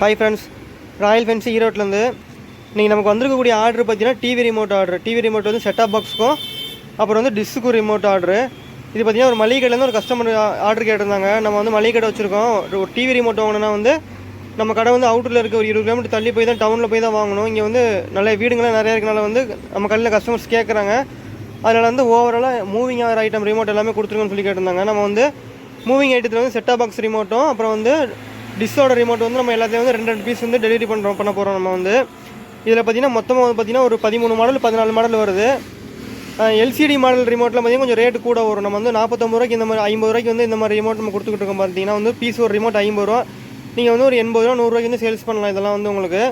Hi friends royal fancy ஈரோட்லேருந்து இன்றைக்கி நமக்கு வந்திருக்கக்கூடிய ஆர்டர் பார்த்தீங்கன்னா TV remote order TV remote வந்து செட்டாப் பாக்ஸ்க்கும் அப்புறம் வந்து டிஸ்க்கு ரிமோட் ஆர்டரு இது பார்த்தீங்கன்னா ஒரு மளிகை கடையிலேருந்து ஒரு கஸ்டமர் ஆர்டர் கேட்டிருந்தாங்க. நம்ம வந்து மளிகை கடை வச்சுருக்கோம். ஒரு டிவி ரிமோட் வாங்கணும்னா வந்து நம்ம கடை வந்து அவுட்டரில் இருக்க ஒரு இருபது கிலோமீட்டர் தள்ளி போய் தான் டவுனில் போய் தான் வாங்கணும். இங்கே வந்து நிறைய வீடுங்களாம் நிறையா இருக்கனால வந்து நம்ம கடையில் கஸ்டமர்ஸ் கேட்குறாங்க அதனால் வந்து ஓவராலாக மூவிங் ஆகிற ஐட்டம் ரிமோட் எல்லாமே கொடுத்துருங்கன்னு சொல்லி கேட்டிருந்தாங்க. நம்ம வந்து மூவிங் ஐட்டத்தில் வந்து செட்டாப் பாக்ஸ் ரிமோட்டும் அப்புறம் வந்து டிஸ்ஸோட ரிமோட் வந்து நம்ம எல்லாத்தையும் வந்து ரெண்டு ரெண்டு பீஸ் வந்து டெலிவரி பண்ணுறோம் பண்ண போகிறோம் நம்ம வந்து. இதில் பார்த்தீங்கன்னா மொத்தமாக வந்து பார்த்தீங்கன்னா ஒரு பதிமூணு மாடல் பதினாலு மாடல் வருது. எல்சிடி மாடல் ரிமோட்டில் பார்த்தீங்கன்னா கொஞ்சம் ரேட்டு கூட வரும். நம்ம வந்து நாற்பத்தொம்பது ரூபாய்க்கு இந்த மாதிரி ஐம்பது ரூபாய்க்கு வந்து இந்த மாதிரி ரிமோட் நம்ம கொடுத்துக்கிட்டு இருக்கோம் பார்த்தீங்கன்னா வந்து பீஸ் ஒரு ரிமோட் ஐம்பது ரூபா. நீங்கள் வந்து ஒரு எண்பது ரூபா நூறுரூவாய்க்கு வந்து சேல்ஸ் பண்ணலாம். இதெல்லாம் வந்து உங்களுக்கு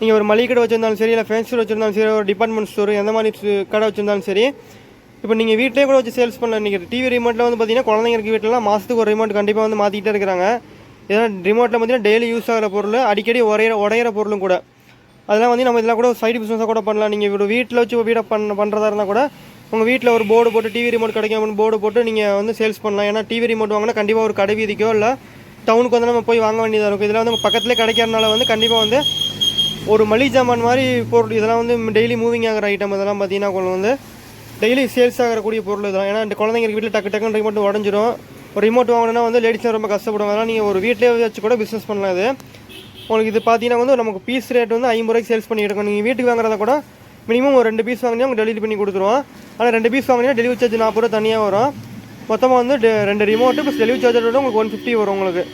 நீங்கள் ஒரு மளிகை கடை வச்சிருந்தாலும் சரி இல்லை ஃபேன்சி ஸ்டோர் வச்சிருந்தாலும் சரி ஒரு டிபார்ட்மெண்ட் ஸ்டோர் எந்த மாதிரி கடை வச்சிருந்தாலும் சரி இப்போ நீங்கள் வீட்டிலே கூட வச்சு சேல்ஸ் பண்ணலாம். நீங்கள் டிவி ரிமோட்டில் வந்து பார்த்தீங்கன்னா குழந்தைங்க இருக்க வீட்டிலலாம் மாதத்துக்கு ஒரு ரிமோட் கண்டிப்பாக வந்து மாற்றிக்கிட்டே இருக்கிறாங்க. ஏன்னா ரிமோட்டில் பார்த்தீங்கன்னா டெய்லி யூஸ் ஆகிற பொருள் அடிக்கடி உரையிற உடையிற பொருளும் கூட. அதெல்லாம் வந்து நம்ம இதெல்லாம் கூட சைடு பிஸ்னஸாக கூட பண்ணலாம். நீங்கள் வீடு வீட்டில் வச்சு வீடை பண்ண பண்ணுறதா இருந்தால் கூட உங்கள் வீட்டில் ஒரு போர்டு போட்டு டிவி ரிமோட் கிடைக்கும் அப்படின்னு போர்டு போட்டு நீங்கள் வந்து சேல்ஸ் பண்ணலாம். ஏன்னா டிவி ரிமோட் வாங்கினா கண்டிப்பாக ஒரு கடை வீதிக்கோ இல்லை டவுனுக்கு வந்து நம்ம போய் வாங்க வேண்டியதாக இருக்கும். இதெல்லாம் வந்து பக்கத்துலேயே கிடைக்கிறனால வந்து கண்டிப்பாக வந்து ஒரு மளிகை ஜாமான் மாதிரி பொருள் இதெல்லாம் வந்து டெய்லி மூவிங் ஆகிற ஐட்டம் இதெல்லாம் பார்த்தீங்கன்னா வந்து டெய்லி சேல்ஸ் ஆகக்கூடிய பொருள் இதெல்லாம். ஏன்னா இந்த குழந்தைங்க வீட்டில் டக்கு டக்குன்னு ரிமோட் உடஞ்சிரும். ஒரு ரிமோட் வாங்கினா வந்து லேடிஸ்லாம் ரொம்ப கஷ்டப்படுவாங்க. அதனால் நீங்கள் ஒரு வீட்டிலே வச்சு கூட பிஸ்னஸ் பண்ணலாம் இது. உங்களுக்கு இது பார்த்தீங்கன்னா வந்து நமக்கு பீஸ் ரேட் வந்து ஐம்பது ரூபாய்க்கு சேல்ஸ் பண்ணி நீங்கள் வீட்டுக்கு வாங்குறத கூட மினிமம் ஒரு ரெண்டு பீஸ் வாங்கினா உங்களுக்கு டெலிவரி பண்ணி கொடுத்துருவோம். ஆனால் ரெண்டு பீஸ் வாங்கினா டெலிவரி சார்ஜ் நாற்பது ரூபா தனியாக வரும். மொத்தமாக வந்து ரெண்டு ரிமோட்டு ப்ளஸ் டெலிவரி சார்ஜோட உங்களுக்கு ஒன் ஃபிஃப்டி வரும் உங்களுக்கு.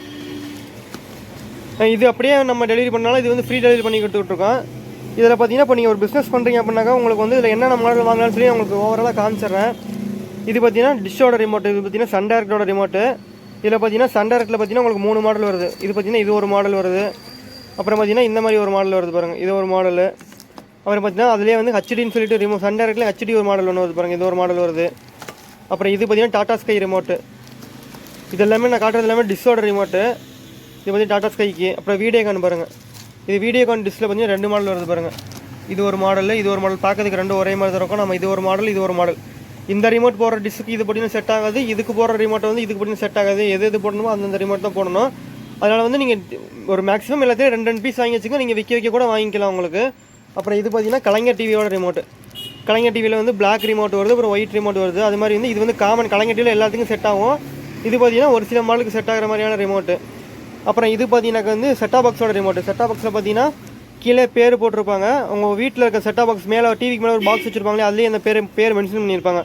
இது அப்படியே நம்ம டெலிவரி பண்ணாலும் இது வந்து ஃப்ரீ டெலிவரி பண்ணி கொடுத்துட்ருக்கோம் இதில் பார்த்தீங்கன்னா இப்போ நீங்கள் ஒரு பிஸ்னஸ் பண்ணுறீங்க அப்படின்னாக்கா உங்களுக்கு வந்து இதில் என்னென்ன மாடல் வாங்கலாம்னு சொல்லி உங்களுக்கு ஓவராலாக காமிச்சிடுறேன். இது பார்த்தீங்கன்னா டிஷ்ஷோட ரிமோட் இது பார்த்தீங்கன்னா சன் டேரக்டோட ரிமோட்டு இதில் பார்த்தீங்கன்னா சன் டேரக்டில் பார்த்தீங்கன்னா உங்களுக்கு மூணு மாடல் வருது. இது பார்த்தீங்கன்னா இது ஒரு மாடல் வருது. அப்புறம் பார்த்தீங்கன்னா இந்த மாதிரி ஒரு மாடல் வருது பாருங்கள் இது ஒரு மாடலு அப்புறம் பார்த்தீங்கன்னா அதுலேயே வந்து ஹச்டின்னு சொல்லிட்டு ரிமோ சன் டேரக்டில் ஹச்டி ஒரு மாடல் ஒன்று வருது பாருங்கள் இது ஒரு மாடல் வருது. அப்புறம் இது பார்த்தீங்கன்னா டாடா ஸ்கை ரிமோட்டு இது எல்லாமே நான் காட்டுறது எல்லாமே டிஷ்ஷோட ரிமோட்டு இது பார்த்தீங்கன்னா டாடா ஸ்கைக்கு அப்புறம் வீடியோகான் பாருங்கள் இது வீடியோகான் டிஸ்ல பார்த்தீங்கன்னா ரெண்டு மாடல் வருது பாருங்கள் இது ஒரு மாடல் இது ஒரு மாடல் பார்க்கறதுக்கு ரெண்டு ஒரே மாதிரி தான் இருக்கும். நம்ம இது ஒரு மாடல் இது ஒரு மாடல் இந்த ரிமோட் போடுற டிஸ்க்கு இது பார்த்தீங்கன்னா செட் ஆகாது இதுக்கு போடுற ரிமோட் வந்து இதுக்கு பார்த்தீங்கன்னா செட் ஆகாது. எது எது போடணுமோ அந்தந்த ரிமோட் தான் போடணும். அதனால் வந்து நீங்கள் ஒரு மேக்ஸிமம் எல்லாத்தையும் ரெண்டு ரெண்டு பீஸ் வாங்கி வச்சுக்கோ நீங்கள் விற்க வைக்க கூட வாங்கிக்கலாம் உங்களுக்கு. அப்புறம் இது பார்த்தீங்கன்னா கலைஞர் டிவியோட ரிமோட் கலைஞர் டிவியில் வந்து பிளாக் ரிமோட் வருது அப்புறம் ஒயிட் ரிமோட் வருது. அது மாதிரி வந்து இது வந்து காமன் கலைஞர் டிவியில் எல்லாத்துக்கும் செட் ஆகும். இது பார்த்தீங்கன்னா ஒரு சில மாடலுக்கு செட் ஆகிற மாதிரியான ரிமோட்டு அப்புறம் இது பார்த்தீங்கன்னாக்க வந்து செட்டா பாக்ஸோட ரிமோட் செட்டா பாக்ஸில் பார்த்தீங்கன்னா கீழே பேர் போட்டிருப்பாங்க. உங்கள் வீட்டில் இருக்க செட்டாக பாக்ஸ் மேலே டிவிக்கு மேலே ஒரு பாக்ஸ் வச்சுருப்பாங்களே அதுலேயே அந்த பேர் பேர் மென்ஷன் பண்ணியிருப்பாங்க.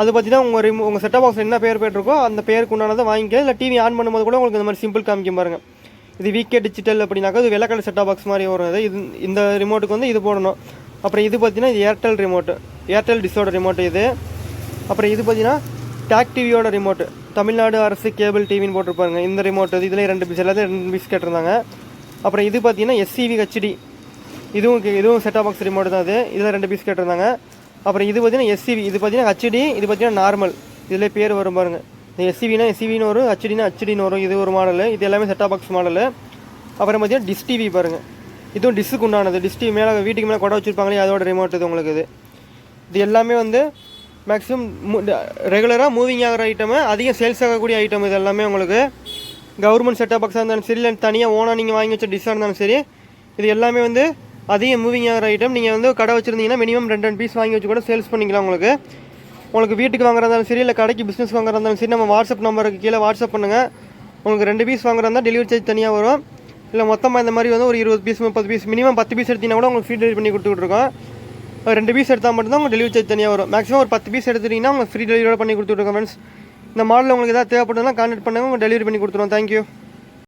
அது பார்த்தீங்கன்னா உங்கள் ரிமோ உங்கள் செட்டாக பாக்ஸ் என்ன பேர் போயிட்டுருக்கோ அந்த பேருக்கு உண்டானதை வாங்கிக்க இல்லை டிவி ஆன் பண்ணும்போது கூட உங்களுக்கு இந்த மாதிரி சிம்பிள் காமிக்கும் பாருங்கள் இது விகே டிஜிட்டல் அப்படின்னாக்கா இது வெள்ளக்கடை செட்டாக பாக்ஸ் மாதிரி வரும். இது இந்த ரிமோட்டுக்கு வந்து இது போடணும். அப்புறம் இது பார்த்தீங்கன்னா இது ஏர்டெல் ரிமோட்டு ஏர்டெல் டிஷோட ரிமோட்டு இது. அப்புறம் இது பார்த்தீங்கன்னா டேக் டிவியோட ரிமோட்டு தமிழ்நாடு அரசு கேபிள் டிவின்னு போட்டிருப்பாங்க. இந்த ரிமோட் இதுலேயே ரெண்டு பீஸ் எல்லாத்தையும் ரெண்டு பீஸ் கேட்டிருந்தாங்க. அப்புறம் இது பார்த்தீங்கன்னா எஸ்சிவி ஹெச்டி இதுவும் இதுவும் செட்டா பாக்ஸ் ரிமோட் தான் அது இதில் ரெண்டு பீஸ் கேட்டிருந்தாங்க. அப்புறம் இது பார்த்தீங்கன்னா எஸ்சிவி இது பார்த்தீங்கன்னா ஹெச்டி இது பார்த்தீங்கன்னா நார்மல் இதில் பேர் வரும் பாருங்க. இந்த எஸ்சிவினா எஸ்சிவின்னு வரும் ஹெச்டினா ஹெச்டின்னு வரும். இது ஒரு மாடலு இது எல்லாமே செட்டா பாக்ஸ் மாடலு அப்புறம் பார்த்தீங்கன்னா டிஸ் டிவி பாருங்கள் இதுவும் டிஸ்ஸுக்கு உண்டானது. டிஸ் டிவி மேலே வீட்டுக்கு மேலே கொடை வச்சுருப்பாங்களே அதோட ரிமோட் இது உங்களுக்கு இது. இது எல்லாமே வந்து மேக்ஸிமம் ரெகுலராக மூவிங் ஆகிற ஐட்டமு அதிகம் சேல்ஸ் ஆகக்கூடிய ஐட்டம் இது எல்லாமே உங்களுக்கு கவர்மெண்ட் செட்டப் பாக்ஸாக இருந்தாலும் சரி இல்லை தனியாக ஓனாக நீங்கள் வாங்கி வச்ச டிஷ்ஷாக இருந்தாலும் சரி இது எல்லாமே வந்து அதிக மூவிங் ஆகிற ஐட்டம் நீங்கள் வந்து கடை வச்சுருந்தீங்கன்னா மினிமம் ரெண்டு ரெண்டு பீஸ் வாங்கி வச்சு கூட சேல்ஸ் பண்ணிக்கலாம் உங்களுக்கு. உங்களுக்கு வீட்டுக்கு வாங்குறதாலும் இருந்தாலும் சரி இல்லை கடைக்கு பிஸ்னஸ் வாங்குறதாலும் இருந்தாலும் சரி நம்ம வாட்ஸ்அப் நம்பருக்கு கீழே வாட்ஸ்அப் பண்ணுங்கள் உங்களுக்கு ரெண்டு பீஸ் வாங்குறதா டெலிவரி சார்ஜ் தனியாக வரும். இல்லை மொத்தமாக இந்த மாதிரி வந்து ஒரு இருபது பீஸ் முப்பது பீஸ் மினிமம் பத்து பீஸ் எடுத்தீங்கன்னா கூட உங்களுக்கு ஃப்ரீ டெலிவரி பண்ணி கொடுத்துட்ருக்கோம் ஒரு ரெண்டு பீஸ் எடுத்தால் மட்டும்தான் உங்களுக்கு டெலிவரி சார்ஜ் தனியாக வரும். மேக்ஸிமம் ஒரு பத்து பீஸ் எடுத்துட்டீங்கன்னா உங்களுக்கு ஃப்ரீ டெலிவரியோட பண்ணி கொடுத்துட்ருக்கோம் ஃப்ரெண்ட்ஸ் இந்த மாடல் உங்களுக்கு எதாவது தேவைப்படுதுன்னா கான்டாக்ட் பண்ணுங்கள் உங்கள் டெலிவரி பண்ணி கொடுத்துருவோம். தேங்க்யூ